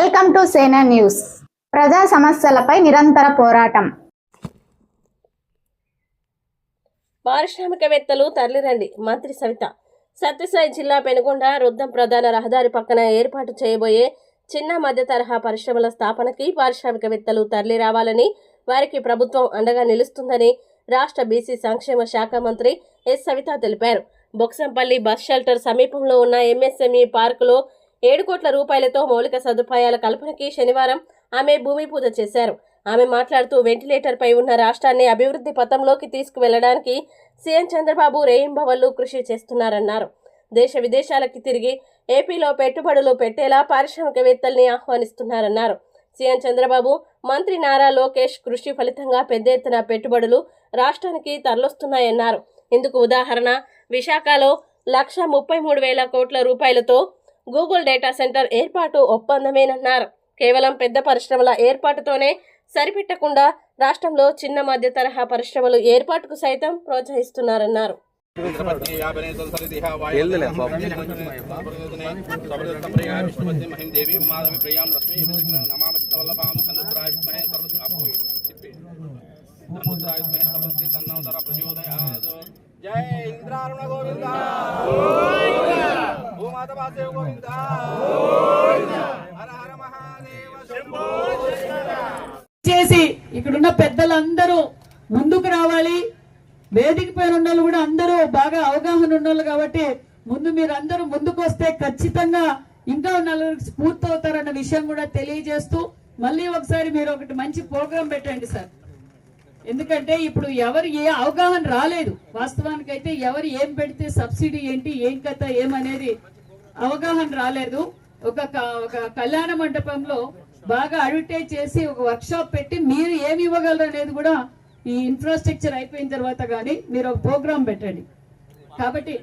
Welcome to సేనా news. ప్రజా సమస్యలపై నిరంతర పోరాటం. పారిశ్రామికవేత్తలు తరలిరండి. మంత్రి సవిత. సత్యసాయి జిల్లా పెనుగొండ రుద్దం ప్రధాన రహదారి పక్కన ఏర్పాటు చేయబోయే చిన్న మధ్య తరహా పరిశ్రమల స్థాపనకి పారిశ్రామికవేత్తలు తరలి రావాలని వారికి ప్రభుత్వం అండగా నిలుస్తుందని రాష్ట్ర బీసీ సంక్షేమ శాఖ మంత్రి ఎస్ సవిత తెలిపారు. బొక్సంపల్లి బస్ షెల్టర్ సమీపంలో ఉన్న ఎంఎస్ఎంఈ పార్కులో ఏడు కోట్ల రూపాయలతో మౌలిక సదుపాయాల కల్పనకి శనివారం ఆమె భూమి పూజ చేశారు. ఆమె మాట్లాడుతూ వెంటిలేటర్పై ఉన్న రాష్ట్రాన్ని అభివృద్ధి పథంలోకి తీసుకువెళ్ళడానికి సీఎం చంద్రబాబు రేయింబవళ్ళు కృషి చేస్తున్నారన్నారు. దేశ విదేశాలకి తిరిగి ఏపీలో పెట్టుబడులు పెట్టేలా పారిశ్రామికవేత్తల్ని ఆహ్వానిస్తున్నారన్నారు. సీఎం చంద్రబాబు మంత్రి నారా లోకేష్ కృషి ఫలితంగా పెద్ద ఎత్తున పెట్టుబడులు రాష్ట్రానికి తరలొస్తున్నాయన్నారు. ఇందుకు ఉదాహరణ విశాఖలో లక్ష ముప్పై మూడు వేల కోట్ల రూపాయలతో గూగుల్ డేటా సెంటర్ ఏర్పాటు ఒప్పందమేనన్నారు. కేవలం పెద్ద పరిశ్రమల ఏర్పాటుతోనే సరిపెట్టకుండా రాష్ట్రంలో చిన్న మధ్య తరహా పరిశ్రమలు ఏర్పాటుకు సైతం ప్రోత్సహిస్తున్నారన్నారు. జయ ఇంద్రారుణ గోవిందా! గోవింద హర హర మహాదేవ శంభో. చేసి ఇక్కడున్న పెద్దలందరూ ముందుకు రావాలి. వేదిక పైన ఉన్న వాళ్ళు కూడా అందరూ బాగా అవగాహన ఉన్నోళ్ళు కాబట్టి ముందు మీరు అందరూ ముందుకు వస్తే ఖచ్చితంగా ఇంకా నలుగురికి స్ఫూర్తి అవుతారన్న విషయం కూడా తెలియజేస్తూ మళ్ళీ ఒకసారి మీరు ఒకటి మంచి ప్రోగ్రాం పెట్టండి సార్. ఎందుకంటే ఇప్పుడు ఎవరు ఏ అవగాహన రాలేదు. వాస్తవానికి అయితే ఎవరు ఏం పెడితే సబ్సిడీ ఏంటి ఏం కథ ఏమనేది అవగాహన రాలేదు. ఒక ఒక కళ్యాణ మండపంలో బాగా అడ్వర్టైజ్ చేసి ఒక వర్క్షాప్ పెట్టి మీరు ఏమి ఇవ్వగలరు అనేది కూడా ఈ ఇన్ఫ్రాస్ట్రక్చర్ అయిపోయిన తర్వాత కానీ మీరు ఒక ప్రోగ్రామ్ పెట్టండి. కాబట్టి